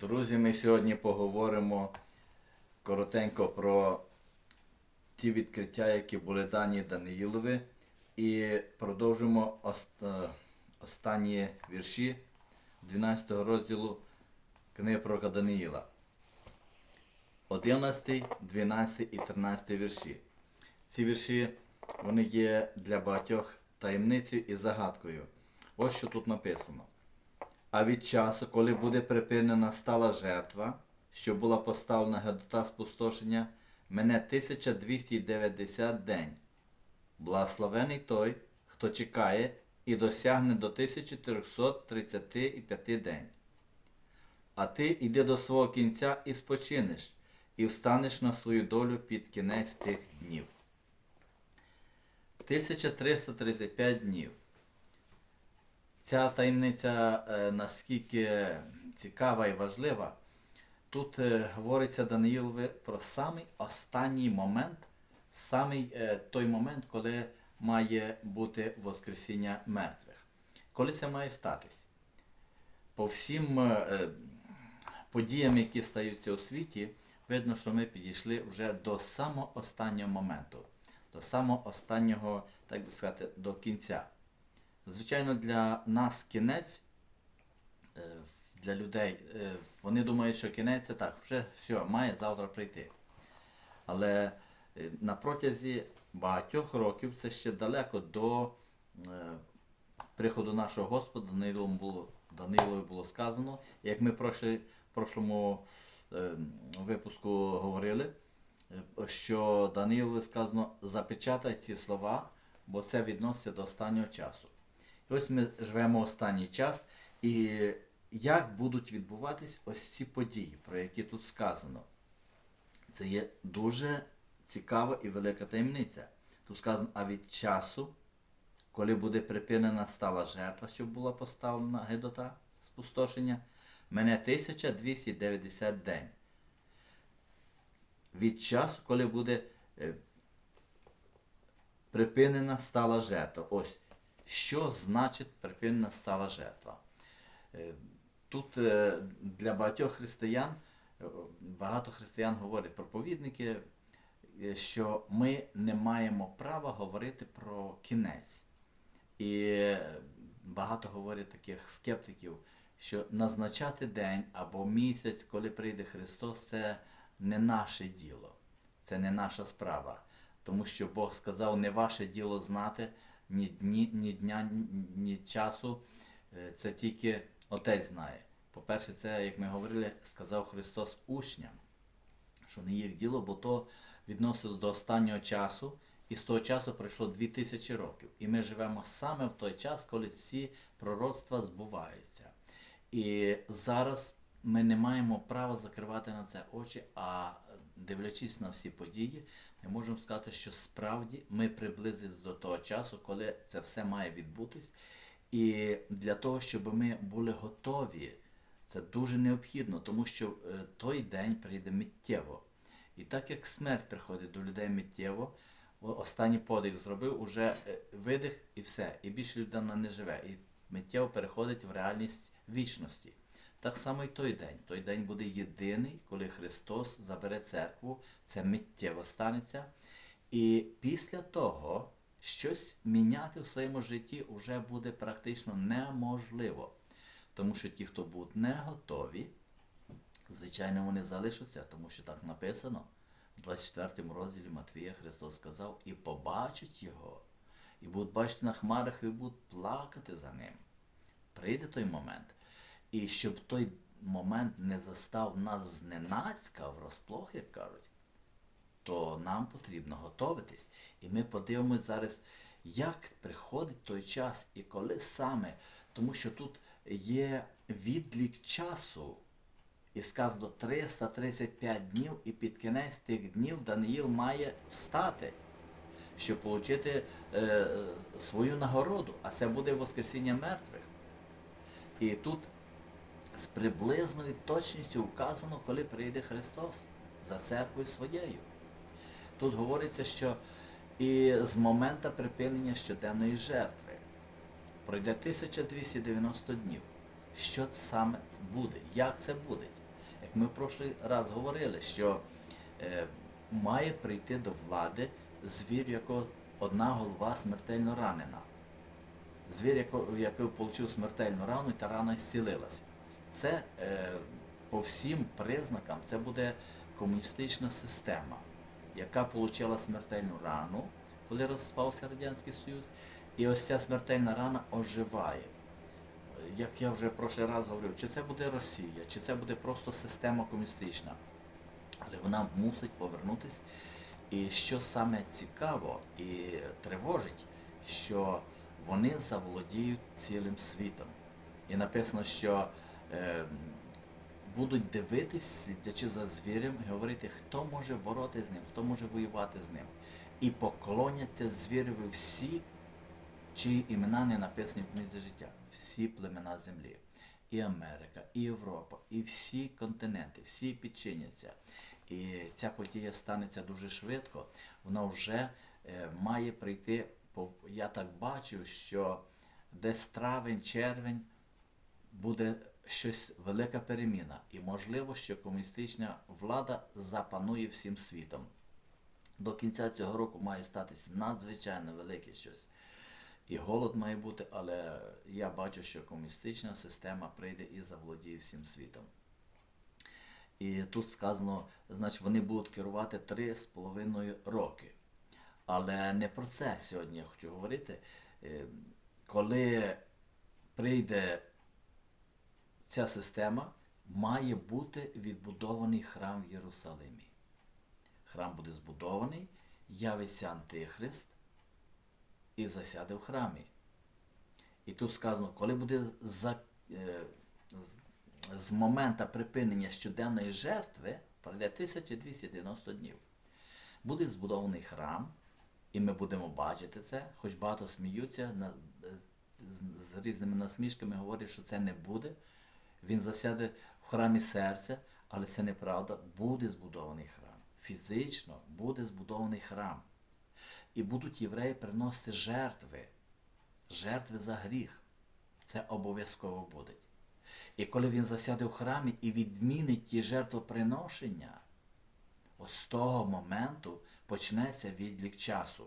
Друзі, ми сьогодні поговоримо коротенько про ті відкриття, які були дані Даниїлові, і продовжимо е, останні вірші 12 розділу книги пророка Даниїла. 11, 12 і 13 вірші. Ці вірші вони є для багатьох таємницею і загадкою. Ось що тут написано. А від часу, коли буде припинена стала жертва, що була поставлена гедота спустошення, мене 1290 день. Благословений той, хто чекає і досягне до 1335 день. А ти йди до свого кінця і спочинеш, і встанеш на свою долю під кінець тих днів. 1335 днів. Ця таємниця е, наскільки цікава і важлива, тут е, говориться Даниїлові про самий останній момент, самий е, той момент, коли має бути Воскресіння мертвих. Коли це має статись? По всім подіям, які стаються у світі, видно, що ми підійшли вже до самого останнього моменту, до самого останнього, так би сказати, до кінця. Звичайно, для нас кінець, е, для людей, е, вони думають, що кінець це так, вже все, має завтра прийти. Але е, на протязі багатьох років це ще далеко до приходу нашого Господа Даниловим було, Данилові було сказано, як ми в прошлому випуску говорили, що Данилові сказано запечатай ці слова, бо це відноситься до останнього часу. Ось ми живемо останній час, і як будуть відбуватись ось ці події, про які тут сказано. Це є дуже цікава і велика таємниця. Тут сказано, а від часу, коли буде припинена стала жертва, що була поставлена гидота, спустошення, мене 1290 день. Від часу, коли буде е, припинена стала жертва. Ось що значить припинена стала жертва. Е, Тут е, для багатьох християн, е, багато християн говорять проповідники, що ми не маємо права говорити про кінець. І багато говорять таких скептиків, що назначати день або місяць, коли прийде Христос, це не наше діло, це не наша справа. Тому що Бог сказав, не ваше діло знати ні дні, ні дня, ні- часу. Е, Це тільки Отець знає. По-перше, це, як ми говорили, сказав Христос учням, що не їх діло, бо то відносилось до останнього часу, і з того часу пройшло 2000 років. І ми живемо саме в той час, коли ці пророцтва збуваються. І зараз ми не маємо права закривати на це очі, а дивлячись на всі події, ми можемо сказати, що справді ми приблизились до того часу, коли це все має відбутись. І для того, щоб ми були готові, це дуже необхідно, тому що е, той день прийде миттєво. І так як смерть приходить до людей миттєво, останній подих зробив, уже е, видих і все. І більше людина не живе. І миттєво переходить в реальність вічності. Так само і той день. Той день буде єдиний, коли Христос забере церкву, це миттєво станеться. І після того щось міняти в своєму житті вже буде практично неможливо. Тому що ті, хто будуть не готові, звичайно, вони залишаться, тому що так написано. В 24 розділі Матвія Христос сказав, і побачать його, і будуть бачити на хмарах, і будуть плакати за ним. Прийде той момент. І щоб той момент не застав нас зненацька врозплох, як кажуть, то нам потрібно готуватись. І ми подивимось зараз, як приходить той час і коли саме. Тому що тут є відлік часу. І сказано 335 днів, і під кінець тих днів Даниїл має встати, щоб отримати е, свою нагороду, а це буде Воскресіння мертвих. І тут з приблизною точністю вказано, коли прийде Христос за церквою своєю. Тут говориться, що і з моменту припинення щоденної жертви пройде 1290 днів. Що саме буде? Як це буде? як ми в прошлий раз говорили, що е, має прийти до влади звір, якого одна голова смертельно ранена. Звір, який отримав смертельну рану, та рана зцілилася. Це е, по всім признакам це буде комуністична система, яка отримала смертельну рану, коли розпався Радянський Союз, і ось ця смертельна рана оживає. Як я вже в прошлий раз говорив, чи це буде Росія, чи це буде просто система комуністична. Але вона мусить повернутися. І що саме цікаво і тривожить, що вони заволодіють цілим світом. І написано, що будуть дивитись, сидячи за звірем, і говорити, хто може боротися з ним, хто може воювати з ним. І поклоняться звіреві всі, чиї імена не написані в книзі життя. Всі племена землі. І Америка, і Європа, і всі континенти, всі підчиняться. І ця подія станеться дуже швидко. Вона вже е, має прийти. Я так бачу, що десь травень, червень буде щось велика переміна. І можливо, що комуністична влада запанує всім світом. До кінця цього року має статися надзвичайно велике щось. І голод має бути, але я бачу, що комуністична система прийде і заволодіє всім світом. І тут сказано, значить, вони будуть керувати три з половиною роки. Але не про це сьогодні я хочу говорити. Е, Коли прийде ця система, має бути відбудований храм в Єрусалимі. Храм буде збудований, явиться Антихрист і засяде в храмі. І тут сказано, коли буде за, е, з, моменту припинення щоденної жертви, пройде 1290 днів. Буде збудований храм, і ми будемо бачити це, хоч багато сміються з різними насмішками, говорять, що це не буде. Він засяде в храмі серця, але це неправда. Буде збудований храм. Фізично буде збудований храм. І будуть євреї приносити жертви, жертви за гріх. Це обов'язково буде. І коли він засяде в храмі і відмінить ті жертвоприношення, ось з того моменту почнеться відлік часу.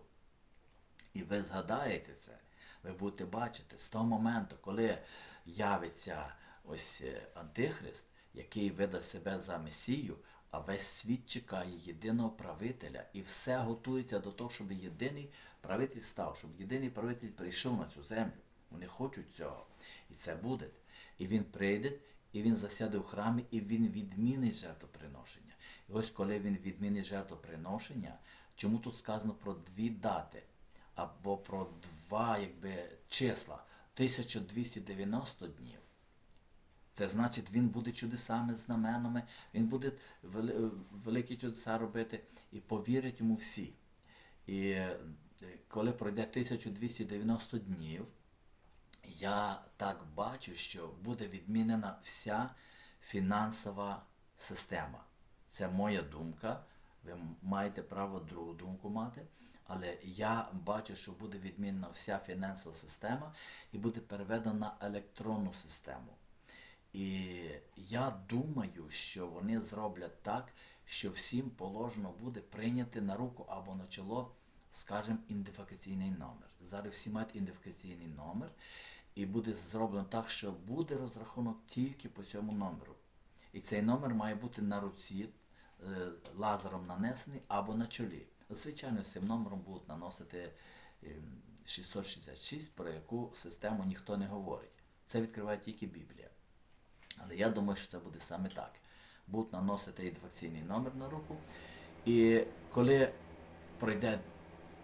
І ви згадаєте це, ви будете бачити, з того моменту, коли явиться ось е, Антихрист, який видасть себе за Месію, а весь світ чекає єдиного правителя, і все готується до того, щоб єдиний правитель став, щоб єдиний правитель прийшов на цю землю. Вони хочуть цього. І це буде. І він прийде, і він засяде в храмі, і він відмінить жертвоприношення. І ось коли він відмінить жертвоприношення, чому тут сказано про дві дати? Або про два якби, числа 1290 днів. Це значить, він буде чудесами, знаменами, він буде великі чудеса робити і повірять йому всі. І е, коли пройде 1290 днів, я так бачу, що буде відмінена вся фінансова система. Це моя думка. Ви маєте право другу думку мати. Але я бачу, що буде відмінена вся фінансова система і буде переведена на електронну систему. І я думаю, що вони зроблять так, що всім положено буде прийняти на руку або на чоло, скажімо, ідентифікаційний номер. Зараз всі мають ідентифікаційний номер, і буде зроблено так, що буде розрахунок тільки по цьому номеру. І цей номер має бути на руці е, лазером нанесений або на чолі. Звичайно, цим номером будуть наносити ем, 666, про яку систему ніхто не говорить. Це відкриває тільки Біблія. Але я думаю, що це буде саме так. Будуть наносити ідентифікаційний номер на руку. І коли пройде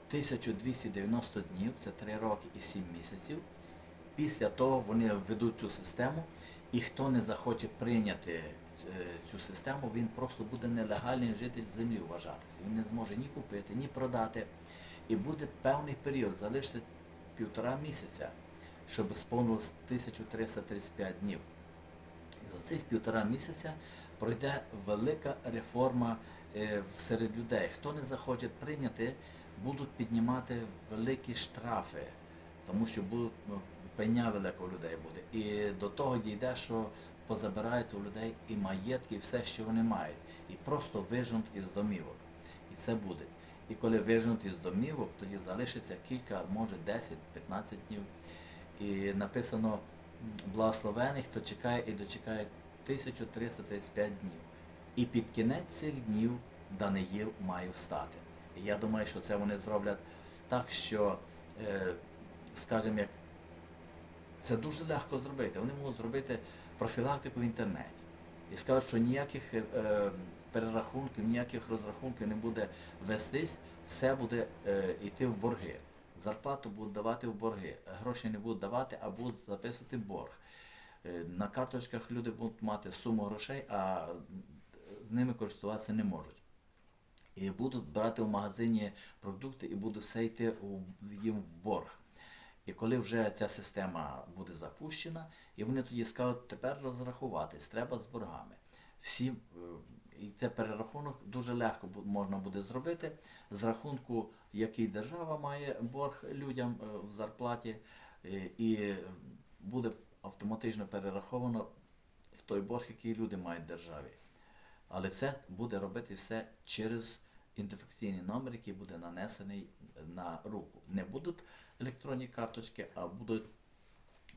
1290 днів, це 3 роки і 7 місяців, після того вони введуть цю систему, і хто не захоче прийняти е, цю систему, він просто буде нелегальний житель землі вважатися. Він не зможе ні купити, ні продати. І буде певний період, залишиться півтора місяця, щоб сповнилось 1335 днів. За цих півтора місяця пройде велика реформа е, серед людей. Хто не захоче прийняти, будуть піднімати великі штрафи, тому що будуть, ну, пеня велика у людей буде. І до того дійде, що позабирають у людей і маєтки, і все, що вони мають, і просто виженуть із домівок. І це буде. І коли виженуть із домівок, тоді залишиться кілька, може 10-15 днів. І написано благословений, хто чекає і дочекає 1335 днів. І під кінець цих днів Даниїл має встати. Я думаю, що це вони зроблять так, що, е, скажімо, як це дуже легко зробити. Вони можуть зробити профілактику в інтернеті. І скажуть, що ніяких е, перерахунків, ніяких розрахунків не буде вестись, все буде е, йти в борги. Зарплату будуть давати в борги, гроші не будуть давати, а будуть записувати борг. Е, На карточках люди будуть мати суму грошей, а з ними користуватися не можуть. І будуть брати в магазині продукти і буде все йти у- їм в борг. І коли вже ця система буде запущена, і вони тоді скажуть, тепер розрахуватись, треба з боргами. Всі, е, і це перерахунок дуже легко можна буде зробити з рахунку, який держава має борг людям е, в зарплаті, е, і буде автоматично перераховано в той борг, який люди мають державі. Але це буде робити все через ідентифікаційний номер, який буде нанесений на руку. Не будуть електронні карточки, а будуть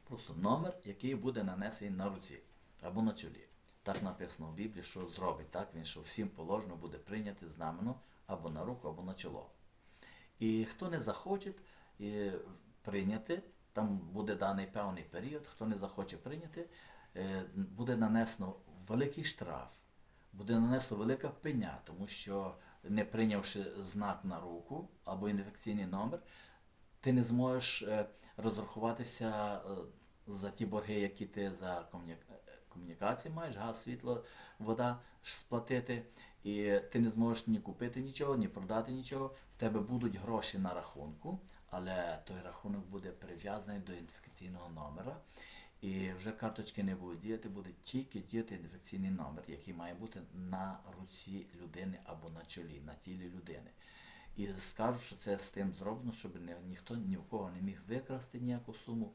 просто номер, який буде нанесений на руці або на чолі. Так написано в Біблії, що зробить так він, що всім положено буде прийняти знамено або на руку, або на чоло. І хто не захоче е, прийняти, там буде даний певний період, хто не захоче прийняти, е, буде нанесено великий штраф, буде нанесено велика пеня, тому що не прийнявши знак на руку або інфекційний номер, ти не зможеш е, розрахуватися за ті борги, які ти за е, комунікації маєш, газ, світло, вода сплатити, і ти не зможеш ні купити нічого, ні продати нічого. В тебе будуть гроші на рахунку, але той рахунок буде прив'язаний до ідентифікаційного номера. І вже карточки не будуть діяти, буде тільки діяти ідентифікаційний номер, який має бути на руці людини або на чолі, на тілі людини. І скажуть, що це з тим зроблено, щоб ні- ніхто ні в кого не міг викрасти ніяку суму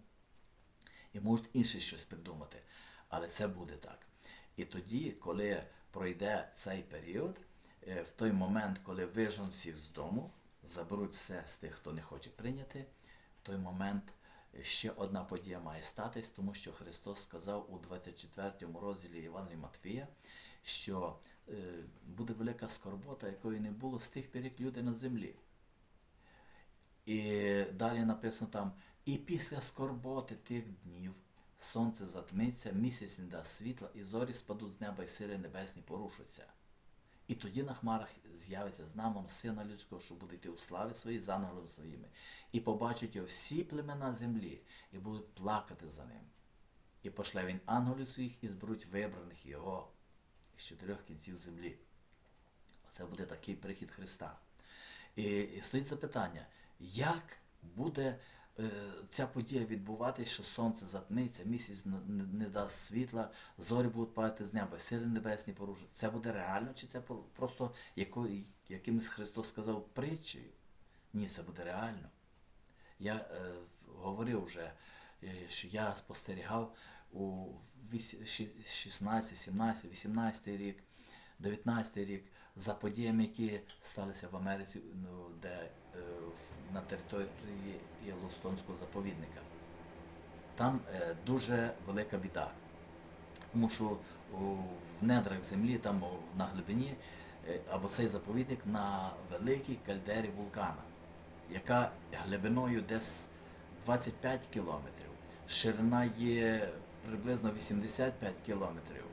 і можуть інше щось придумати. Але це буде так. І тоді, коли пройде цей період, е, в той момент, коли виженуть всіх з дому, заберуть все з тих, хто не хоче прийняти, в той момент е, ще одна подія має статись, тому що Христос сказав у 24 розділі Євангелія Матвія, що е, буде велика скорбота, якої не було з тих пір, як люди на землі. І далі написано там, і після скорботи тих днів сонце затмиться, місяць не дасть світла, і зорі спадуть з неба, і сили небесні порушаться. І тоді на хмарах з'явиться знамено Сина Людського, що буде йти у славі своїй з ангелом своїми. І побачать його всі племена землі, і будуть плакати за ним. І пошле він ангелів своїх, і зберуть вибраних його з чотирьох кінців землі. Оце буде такий прихід Христа. І, стоїть запитання, як буде ця подія відбуватись, що сонце затмиться, місяць не, дасть світла, зорі будуть падати з неба, сили небесні порушать. Це буде реально, чи це просто якимось Христос сказав притчею? Ні, це буде реально. Я е, говорив вже, е, що я спостерігав у 16, 17, 18 рік, 19 рік за подіями, які сталися в Америці, ну, де е, на території Єлостонського заповідника. Там е, дуже велика біда. Тому що в недрах землі, там на глибині, е, або цей заповідник на великій кальдері вулкана, яка глибиною десь 25 кілометрів, ширина є приблизно 85 кілометрів,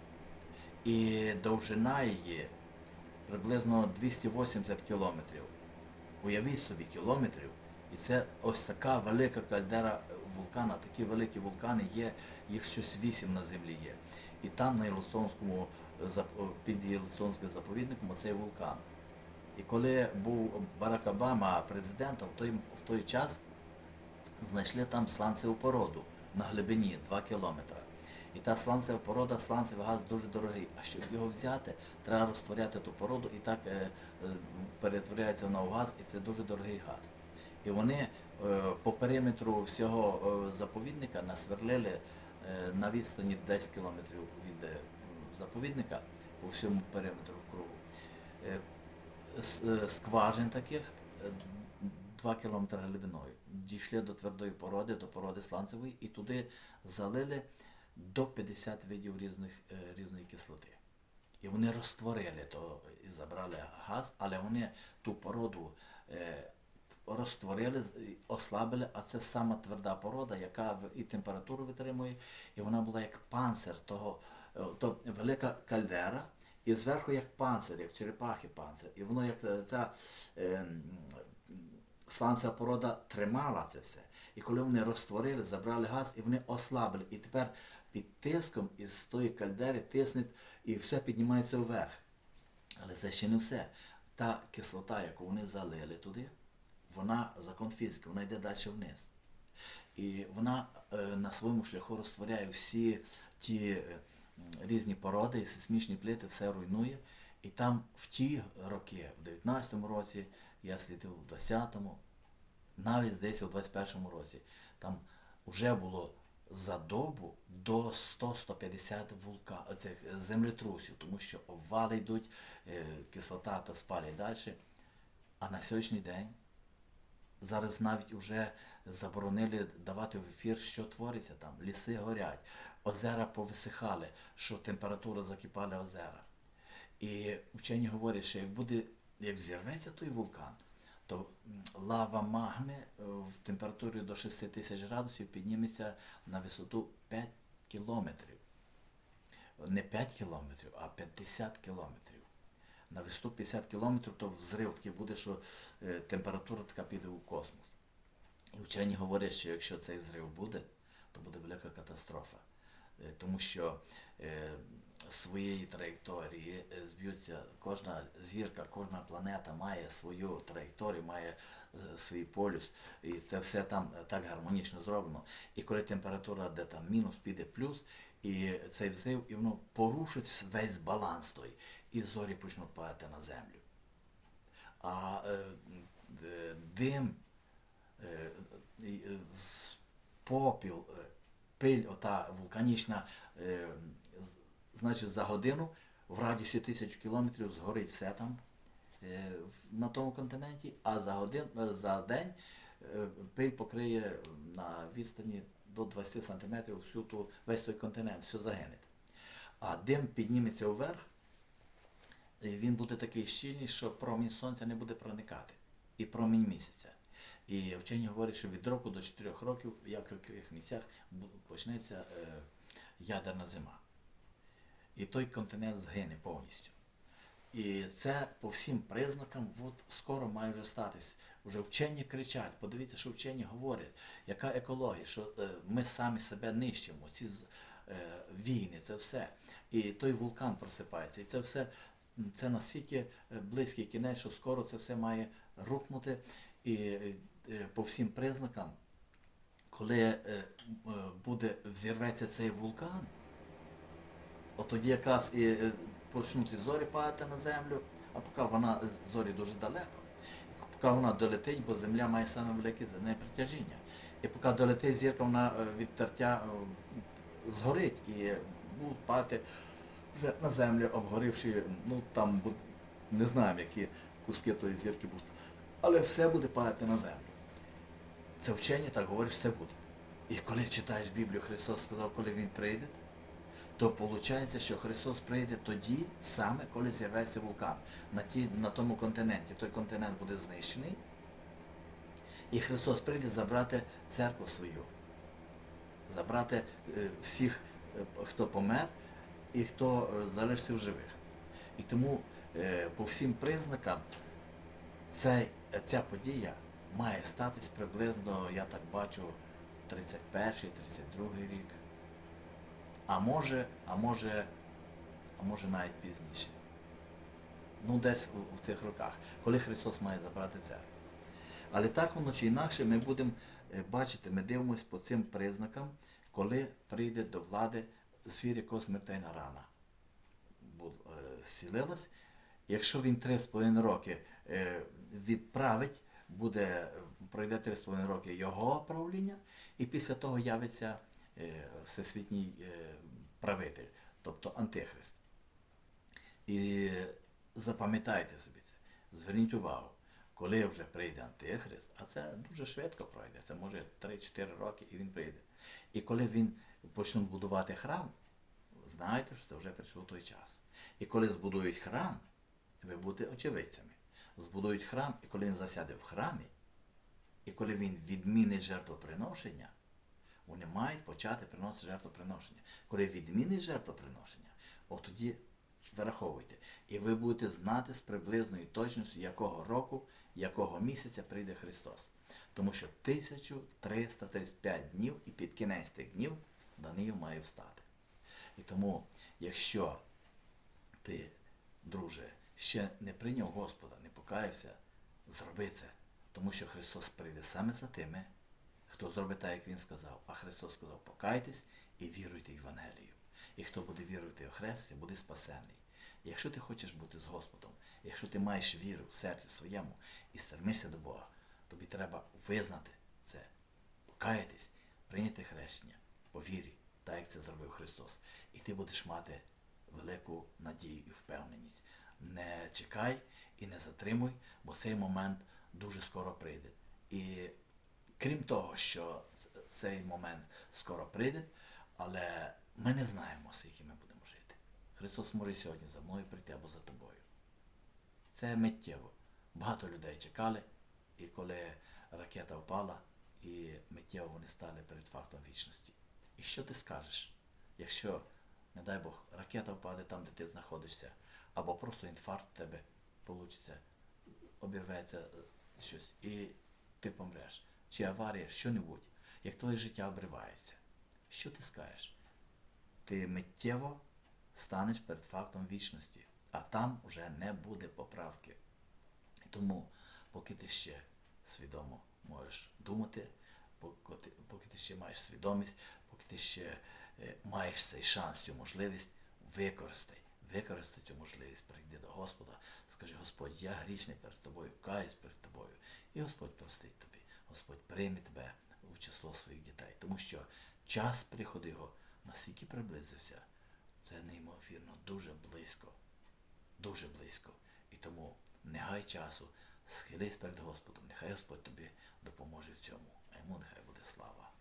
і довжина її приблизно 280 кілометрів. Уявіть собі кілометрів. І це ось така велика кальдера вулкана, такі великі вулкани є, їх щось вісім на землі є. І там на Єлистонському, під Єлистонським заповідником оцей вулкан. І коли був Барак Обама президентом, в той, в той час знайшли там сланцеву породу на глибині 2 кілометри. І та сланцева порода, сланцевий газ дуже дорогий. А щоб його взяти, треба розтворяти ту породу і так е, е, перетворяється вона в газ, і це дуже дорогий газ. І вони е, по периметру всього заповідника насверлили на відстані 10 кілометрів від заповідника по всьому периметру кругу. С- е, Скважин таких 2 кілометри глибиною. Дійшли до твердої породи, до породи сланцевої, і туди залили до 50 видів різних, е, різної кислоти. І вони розтворили то і забрали газ, але вони ту породу е, розтворили, ослабили, а це сама тверда порода, яка і температуру витримує, і вона була як панцир того, е, то велика кальдера, і зверху як панцир, як черепахи панцир. І воно як ця е, сланцева порода тримала це все. І коли вони розтворили, забрали газ, і вони ослабили. І тепер під тиском із тої кальдери тиснуть, і все піднімається вверх. Але це ще не все. Та кислота, яку вони залили туди, вона закон фізики, вона йде далі вниз. І вона е, на своєму шляху розтворяє всі ті е, різні породи і сейсмічні плити, все руйнує. І там в ті роки, в 19-му році, я слідив в 20-му, навіть здається, у 21-му році, там вже було за добу до 100-150 вулка... цих землетрусів, тому що обвали йдуть, е, кислота то спалює далі. А на сьогоднішній день зараз навіть вже заборонили давати в ефір, що твориться там. Ліси горять, озера повисихали, що температура закипали озера. І вчені говорять, що як буде, як взірветься той вулкан, то лава магми е, в температурі до 6 тисяч градусів підніметься на висоту 5 кілометрів. Не 5 кілометрів, а 50 кілометрів. На висоту 50 кілометрів, то взрив такий буде, що е, температура така піде у космос. І вчені говорять, що якщо цей взрив буде, то буде велика катастрофа. Е, Тому що своєї траєкторії е, зб'ються кожна зірка, кожна планета має свою траєкторію, має е, свій полюс, і це все там е, так гармонічно зроблено. І коли температура де там мінус піде плюс, і цей взрив, і воно порушить весь баланс той, і зорі почнуть падати на землю. А дим е, попіл, пиль, ота вулканічна, значить за годину в радіусі тисяч кілометрів згорить все там е, на тому континенті, а за годин, е, за день е, пиль покриє на відстані до 20 сантиметрів всю ту, весь той континент, все загине. А дим підніметься вверх, і він буде такий щільний, що промінь сонця не буде проникати. І промінь місяця. І вчені говорять, що від року до 4 років, як в яких місцях, почнеться ядерна зима. І той континент згине повністю. І це по всім признакам от скоро має вже статись. Вже вчені кричать, подивіться, що вчені говорять, яка екологія, що е, ми самі себе нищимо, ці е, війни, це все. І той вулкан просипається. І це все це настільки е, близький кінець, що скоро це все має рухнути. І по всім признакам, коли буде взірветься цей вулкан, от тоді якраз і е, почнуть і зорі падати на землю, а поки вона зорі дуже далеко. Поки вона долетить, бо земля має саме велике земне притяжіння. І поки долетить зірка, вона е, від тертя е, згорить і будуть падати вже на землю, обгорівши, ну там не знаємо, які куски тої зірки будуть. Але все буде падати на землю. Це вчення так говорить, все буде. І коли читаєш Біблію, Христос сказав, коли Він прийде, то виходить, що Христос прийде тоді саме, коли з'явиться вулкан на, ті, на тому континенті. Той континент буде знищений. І Христос прийде забрати церкву свою, забрати е, всіх, е, хто помер і хто е, залишився в живих. І тому по всім признакам цей, ця подія має статись приблизно, я так бачу, 31-32 рік. А може, а може, а може навіть пізніше. Ну, десь в цих роках, коли Христос має забрати церкву. Але так воно чи інакше ми будемо е, бачити, ми дивимося по цим признакам, коли прийде до влади звір, якого смертельна рана е, зцілилась. Якщо він 3,5 роки е, відправить, буде, пройде 3,5 роки його правління, і після того явиться всесвітній е, правитель, тобто Антихрист. І запам'ятайте собі це, зверніть увагу, коли вже прийде Антихрист, а це дуже швидко пройде, це може 3-4 роки і він прийде. І коли він почнуть будувати храм, знайте, що це вже прийшов той час. І коли збудують храм, ви будете очевидцями. Збудують храм, і коли він засяде в храмі, і коли він відмінить жертвоприношення, вони мають почати приносити жертвоприношення. Коли відмінить жертвоприношення, от тоді вираховуйте. І ви будете знати з приблизною точністю, якого року, якого місяця прийде Христос. Тому що 1335 днів і під кінець тих днів Даниїл має встати. І тому, якщо ти, друже, ще не прийняв Господа, не покаявся, зроби це. Тому що Христос прийде саме за тими, хто зробить так, як Він сказав. А Христос сказав, покайтесь і віруйте в Євангелію. І хто буде вірувати в Христі, буде спасений. Якщо ти хочеш бути з Господом, якщо ти маєш віру в серці своєму і стремишся до Бога, тобі треба визнати це, покаятись, прийняти хрещення по вірі, так як це зробив Христос. І ти будеш мати велику надію і впевненість. Не чекай і не затримуй, бо цей момент дуже скоро прийде. І крім того, що цей момент скоро прийде, але ми не знаємо, скільки ми будемо жити. Христос може сьогодні за мною прийти або за тобою. Це миттєво. Багато людей чекали, і коли ракета впала, і миттєво вони стали перед фактом вічності. І що ти скажеш, якщо, не дай Бог, ракета впаде там, де ти знаходишся, або просто інфаркт у тебе получиться, обірветься е, щось, і ти помреш, чи аварія, що-небудь, як твоє життя обривається, що ти скажеш? Ти миттєво станеш перед фактом вічності, а там вже не буде поправки. І тому, поки ти ще свідомо можеш думати, поки ти, поки ти ще маєш свідомість, поки ти ще е, маєш цей шанс, цю можливість, використай. Використай цю можливість, прийди до Господа, скажи, Господь, я грішний перед тобою, каюсь перед тобою. І Господь простить тобі, Господь прийме тебе в число своїх дітей. Тому що час приходу його настільки приблизився, це неймовірно дуже близько дуже близько. І тому не гай часу, схились перед Господом, нехай Господь тобі допоможе в цьому, а йому нехай буде слава.